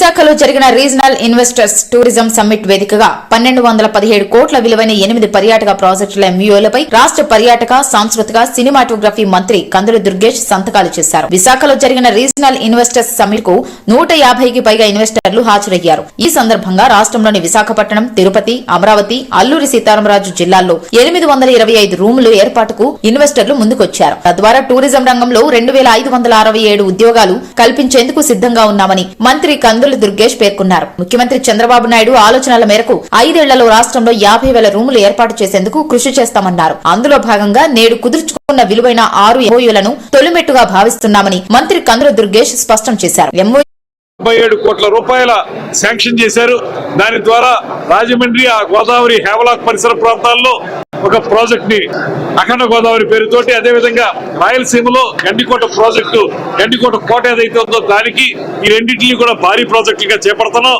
విశాఖలో జరిగిన regional investors tourism summit వేదికగా పన్నెండు వందల పదిహేడు కోట్ల విలువైన ఎనిమిది పర్యాటక ప్రాజెక్టుల ఎంయూలపై రాష్ట్ర పర్యాటక సాంస్కృతిక సినిమాటోగ్రఫీ మంత్రి కందుల దుర్గేష్ సంతకాలు చేశారు. విశాఖలో జరిగిన రీజనల్ ఇన్వెస్టర్స్ సమ్మిట్కు నూట యాభైకి పైగా ఇన్వెస్టర్లు హాజరయ్యారు. ఈ సందర్భంగా రాష్ట్రంలోని విశాఖపట్నం తిరుపతి అమరావతి అల్లూరి సీతారామరాజు జిల్లాల్లో ఎనిమిది వందల ఇరవై ఐదు రూములు ఏర్పాటుకు ఇన్వెస్టర్లు ముందుకొచ్చారు. తద్వారా టూరిజం రంగంలో రెండు వేల ఐదు వందల అరవై ఏడు ఉద్యోగాలు కల్పించేందుకు సిద్ధంగా ఉన్నామని మంత్రి కందుల దుర్గేష్ పేర్కొన్నారు. ముఖ్యమంత్రి చంద్రబాబు నాయుడు ఆలోచనల మేరకు ఐదేళ్ళలో రాష్ట్రంలో యాభై వేల రూములు ఏర్పాటు చేసేందుకు కృషి చేస్తామన్నారు. అందులో భాగంగా నేడు కుదుర్చుకున్న విలువైన ఆరు ఎంఓయూలను తొలిమెట్టుగా భావిస్తున్నామని మంత్రి కందుల దుర్గేష్ స్పష్టం చేశారు. ఎంఓయూ ఏడు కోట్ల రూపాయల శాంక్షన్ చేశారు. దాని ద్వారా రాజమండ్రి ఆ గోదావరి హేవలాక్ పరిసర ప్రాంతాల్లో ఒక ప్రాజెక్ట్ని అఖండ గోదావరి పేరుతోటి అదేవిధంగా రాయలసీమలో గండికోట ప్రాజెక్టు గండికోట కోట ఏదైతే ఉందో దానికి ఈ రెండింటిని కూడా భారీ ప్రాజెక్టులుగా చేపడుతున్నాం.